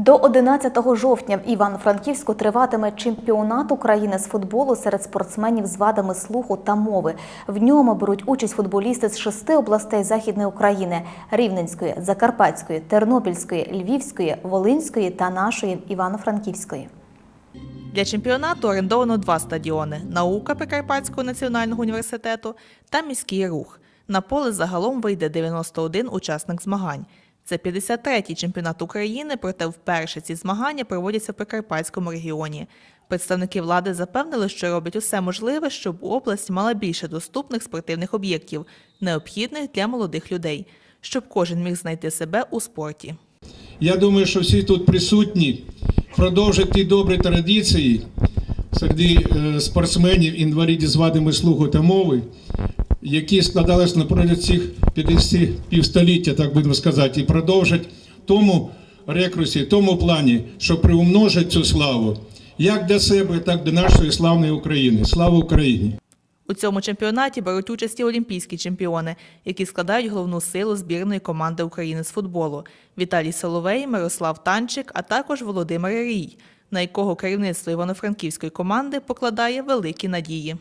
До 11 жовтня в Івано-Франківську триватиме чемпіонат України з футболу серед спортсменів з вадами слуху та мови. В ньому беруть участь футболісти з шести областей Західної України: Рівненської, Закарпатської, Тернопільської, Львівської, Волинської та нашої Івано-Франківської. Для чемпіонату орендовано два стадіони: наука Прикарпатського національного університету та міський рух. На поле загалом вийде 91 учасник змагань. Це 53-й чемпіонат України, проте вперше ці змагання проводяться в Прикарпатському регіоні. Представники влади запевнили, що роблять усе можливе, щоб область мала більше доступних спортивних об'єктів, необхідних для молодих людей, щоб кожен міг знайти себе у спорті. Я думаю, що всі тут присутні продовжать ті добрі традиції серед е, спортсменів, інвалідів з вадами слуху та мови, які складалися на протязі цих 50 півстоліття, так будемо сказати, і продовжать тому рекрусі, тому плані, що приумножать цю славу як для себе, так і для нашої славної України. Слава Україні! У цьому чемпіонаті беруть участь і олімпійські чемпіони, які складають головну силу збірної команди України з футболу Віталій Соловей, Мирослав Танчик, а також Володимир Рій, на якого керівництво Івано-Франківської команди покладає великі надії.